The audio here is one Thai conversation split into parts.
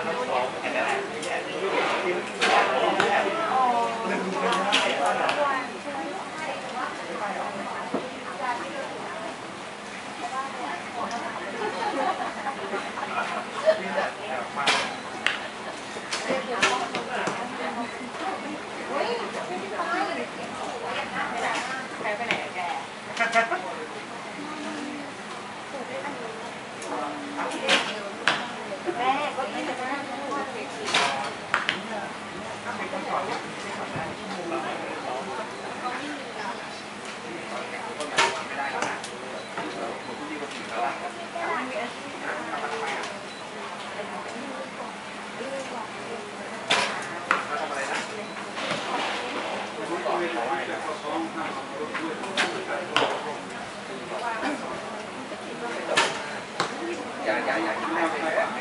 านทั้งสอง อย่าอย่าอย่ากินแรงไปแน่ได้ไ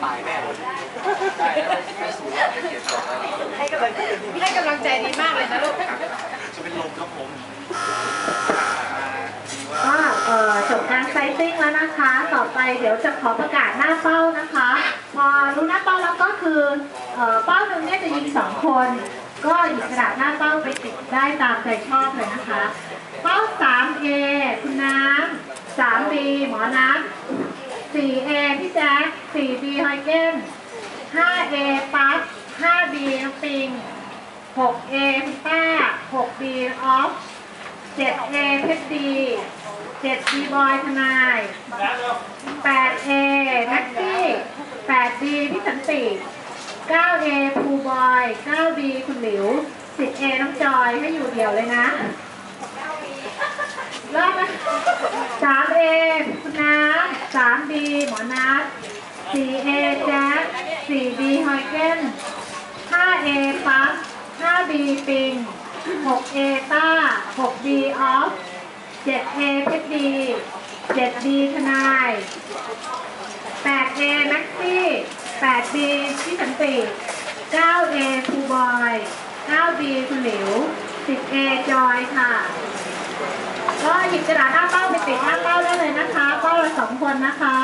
ม่ไม่เกียให้กำลังให้กำลังใจดีมากเลยนะลูกจะเป็นลมครับผม ก็เอ่อจบการ ไซติ้งแล้วนะคะ ต่อไปเดี๋ยวจะขอประกาศหน้าเป้านะคะ พอรู้หน้าเป้าแล้วก็คือเป้าหนึ่งเนี่ยจะยิงสองคน ก็หยิบกระดาษหน้าเป้าไปติดได้ตามใจชอบเลยนะคะ เป้า 3A คุณน้ำ 3B หมอนัท 4A พี่แจ๊ค 4B ไฮเก้น 5A ปั๊บ 5B น้องปิง 6A คุณป้า 6B ออฟ 7A เพชรดี 7B บอยทนาย 8A แม็กซี่ 8B พี่สันติ 9A ภูบอย 9B คุณหลิว 10A น้องจอยให้อยู่เดี่ยวเลยนะเริ่มนะ 3A คุณน้ำ 3B หมอนัท 4A แจ๊ค 4B ฮอยเก้น 5A ปั๊บ 5B ปิง 6A ต้า 6B ออฟ 7A เพชรดี 7B ทนาย 8A แม็กซี่ 8B พี่สันติ 9A ภูบอย 9B คุณหลิว 10A จอยค่ะ ก็หยิบกระดาษหน้าเป้าไปติดหน้าเป้าได้เลยนะคะเป้าละสองคนนะคะ